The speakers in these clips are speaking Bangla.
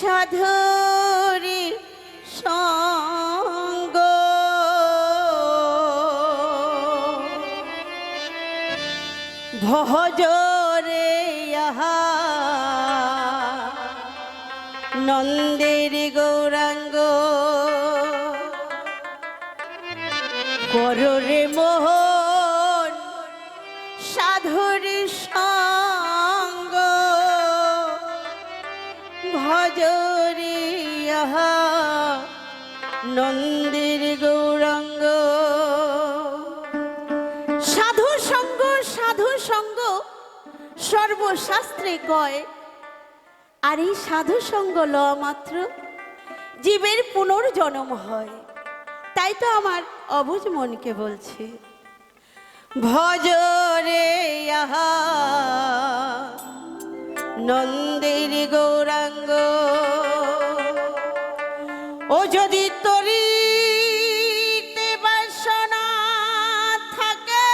সাধুরি সঙ্গ। ভজরে আহা। নন্দের গৌরাঙ্গ। কররে মোহন সাধুর সঙ্গ। আহা নন্দের গৌরাঙ্গ। সাধু সঙ্গ সাধু সঙ্গ, সর্বশাস্ত্রে কয়, আর এই সাধু সঙ্গ ল মাত্র জীবের পুনর্জন্ম হয়। তাই তো আমার অবুজ মনকে বলছে। ভজরে আহা নন্দের গৌরাঙ্গ। ও যদি তরি থাকে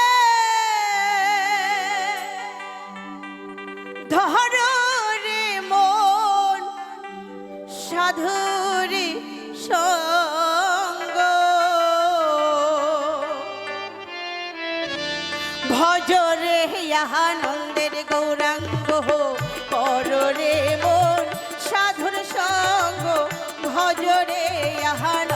ভজরে আনন্দের গৌরাঙ্গ কর রে মন সাধুর সঙ্গ ভজরে আনন্দের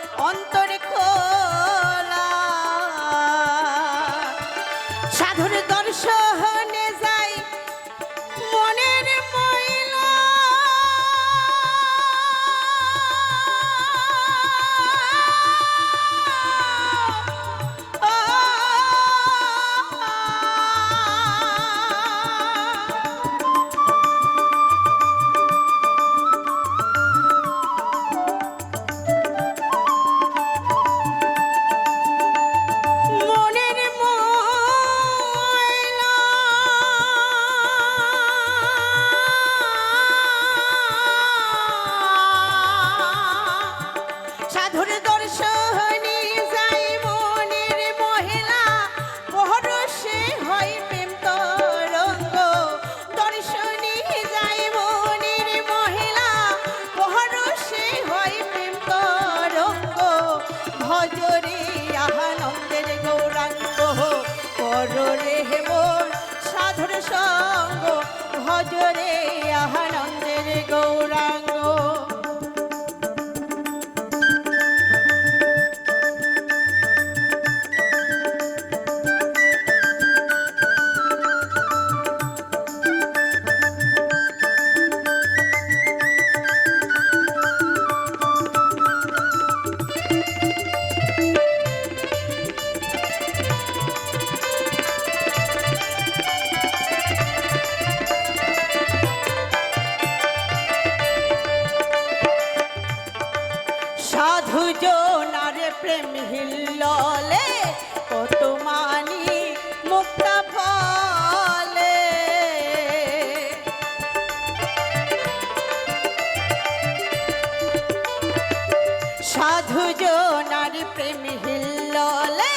সাধু জোনার প্রেম হিল্ললে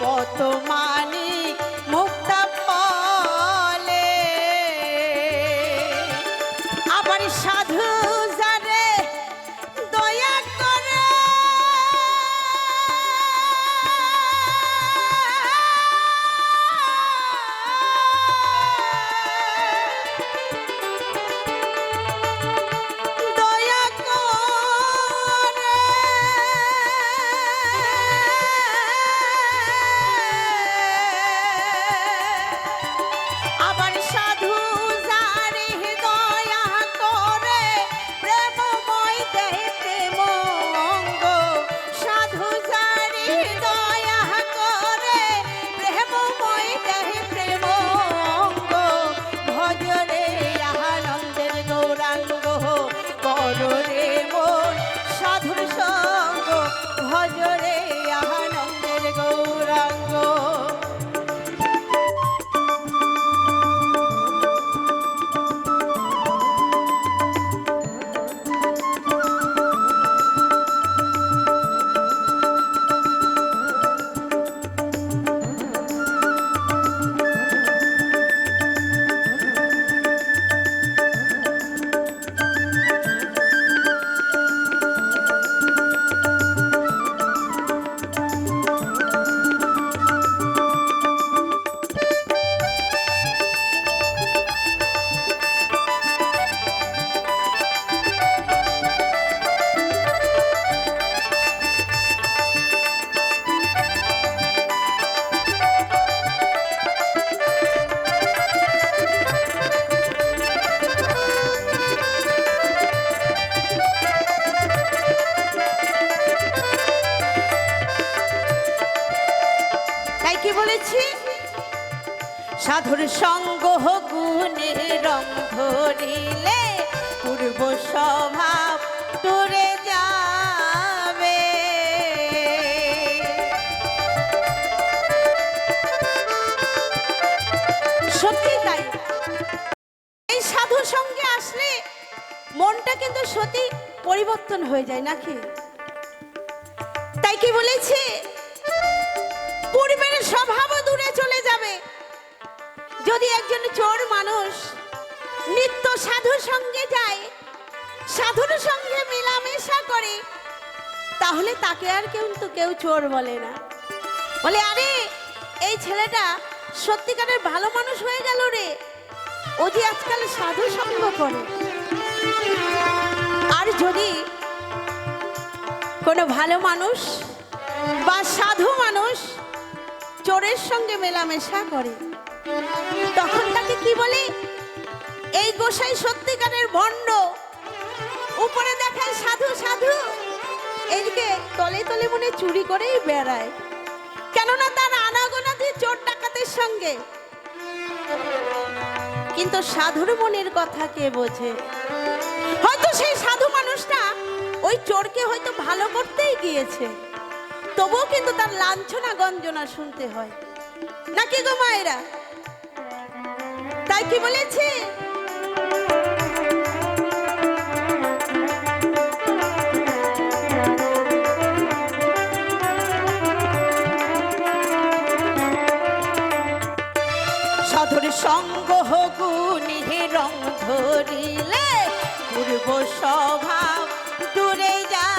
কত মানি আবার সাধু বলেছি সাধুর সঙ্গ গুণে রং ধরিলে পূর্ব স্বভাব টরে যাবে। সত্যি তাই। এই সাধুর সঙ্গে আসলে মনটা কিন্তু সত্যি পরিবর্তন হয়ে যায় নাকি? তাই কি বলেছে? পূর্বের স্বভাবও দূরে চলে যাবে। যদি একজন চোর মানুষ নিত্য সাধুর সঙ্গে যায়, সাধুর সঙ্গে মেলামেশা করে, তাহলে তাকে আর কেউ তো কেউ চোর বলে না। বলে, আরে, এই ছেলেটা সত্যিকারের ভালো মানুষ হয়ে গেল রে। ও যে আজকাল সাধু সঙ্গ করে। আর যদি কোনো ভালো মানুষ বা সাধু মানুষ চোরের সঙ্গে মেলামেশা করে। তখন তাকে কি বলে? এই গোসাই সত্যিকারের ভণ্ড উপরে দেখায় সাধু সাধু। এদিকে তলে তলে মনে চুরি করেই বেড়ায়। কেননা তার আনাগোনাতে চোর ডাকাতের সঙ্গে। কিন্তু সাধুর মনের কথা কে বোঝে? হয়তো সেই সাধু মানুষটা ওই চোরকে হয়তো ভালো করতেই গিয়েছে। তবুও কিন্তু তার লাঞ্ছনা, গঞ্জনা শুনতে হয়। নাকি গো মায়েরা? তাই কি বলেছে? সাধুর সঙ্গ রং ধরিলে পূর্ব স্বভাব দূরে যাবে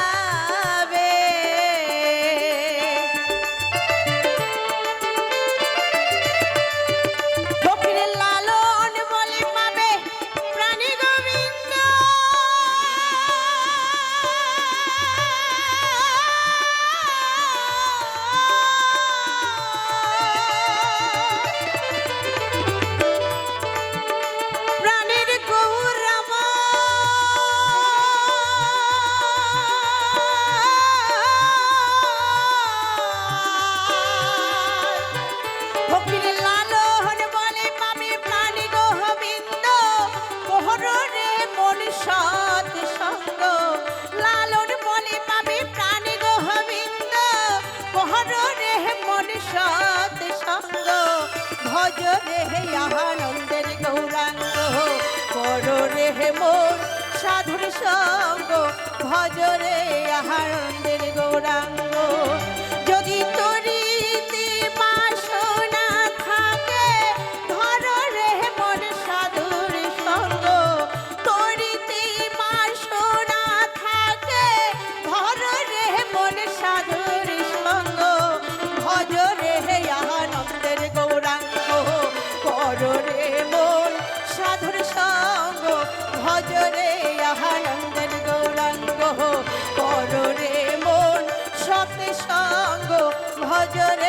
সৎ সঙ্গ ভজ রে আনন্দের গৌরাঙ্গ কর রে মোর সাধুর সঙ্গ ভজ রে আনন্দ গৌরাঙ্গ। গৌরাঙ্গ